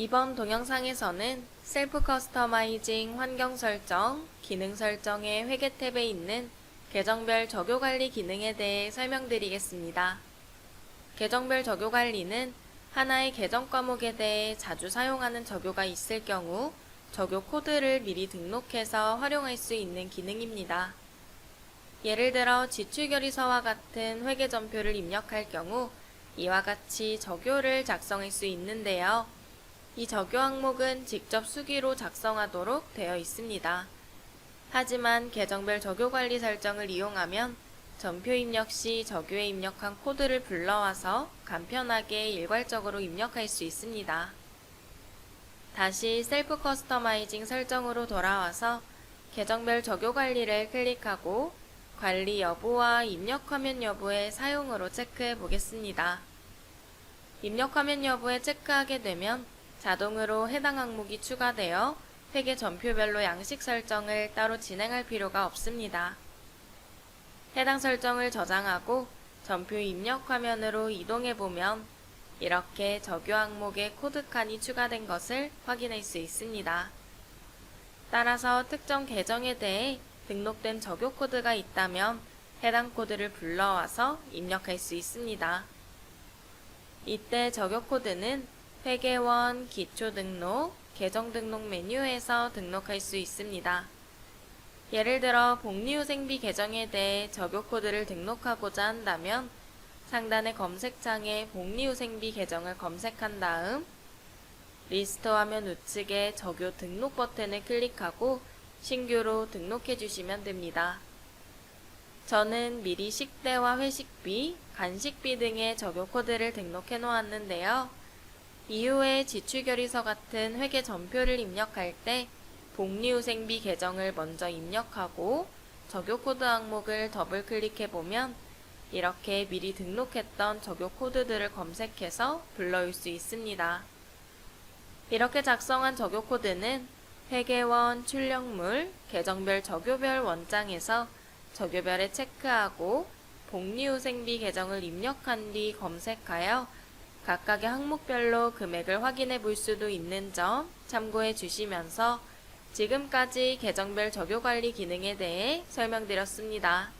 이번 동영상에서는 셀프 커스터마이징 환경 설정, 기능 설정의 회계 탭에 있는 계정별 적요 관리 기능에 대해 설명드리겠습니다. 계정별 적요 관리는 하나의 계정 과목에 대해 자주 사용하는 적요가 있을 경우 적요 코드를 미리 등록해서 활용할 수 있는 기능입니다. 예를 들어 지출결의서와 같은 회계전표를 입력할 경우 이와 같이 적요를 작성할 수 있는데요. 이 적요 항목은 직접 수기로 작성하도록 되어 있습니다. 하지만 계정별 적요 관리 설정을 이용하면 전표 입력 시 적요에 입력한 코드를 불러와서 간편하게 일괄적으로 입력할 수 있습니다. 다시 셀프 커스터마이징 설정으로 돌아와서 계정별 적요 관리를 클릭하고 관리 여부와 입력 화면 여부의 사용으로 체크해 보겠습니다. 입력 화면 여부에 체크하게 되면 자동으로 해당 항목이 추가되어 회계 전표별로 양식 설정을 따로 진행할 필요가 없습니다. 해당 설정을 저장하고 전표 입력 화면으로 이동해 보면 이렇게 적요 항목에 코드 칸이 추가된 것을 확인할 수 있습니다. 따라서 특정 계정에 대해 등록된 적요 코드가 있다면 해당 코드를 불러와서 입력할 수 있습니다. 이때 적요 코드는 회계원, 기초 등록, 계정 등록 메뉴에서 등록할 수 있습니다. 예를 들어 복리후생비 계정에 대해 적요 코드를 등록하고자 한다면 상단의 검색창에 복리후생비 계정을 검색한 다음 리스트 화면 우측에 적요 등록 버튼을 클릭하고 신규로 등록해 주시면 됩니다. 저는 미리 식대와 회식비, 간식비 등의 적요 코드를 등록해 놓았는데요. 이후에 지출결의서 같은 회계 전표를 입력할 때 복리후생비 계정을 먼저 입력하고 적요 코드 항목을 더블 클릭해 보면 이렇게 미리 등록했던 적요 코드들을 검색해서 불러올 수 있습니다. 이렇게 작성한 적요 코드는 회계원, 출력물, 계정별 적요별 원장에서 적요별에 체크하고 복리후생비 계정을 입력한 뒤 검색하여 각각의 항목별로 금액을 확인해 볼 수도 있는 점 참고해 주시면서 지금까지 계정별 적요 관리 기능에 대해 설명드렸습니다.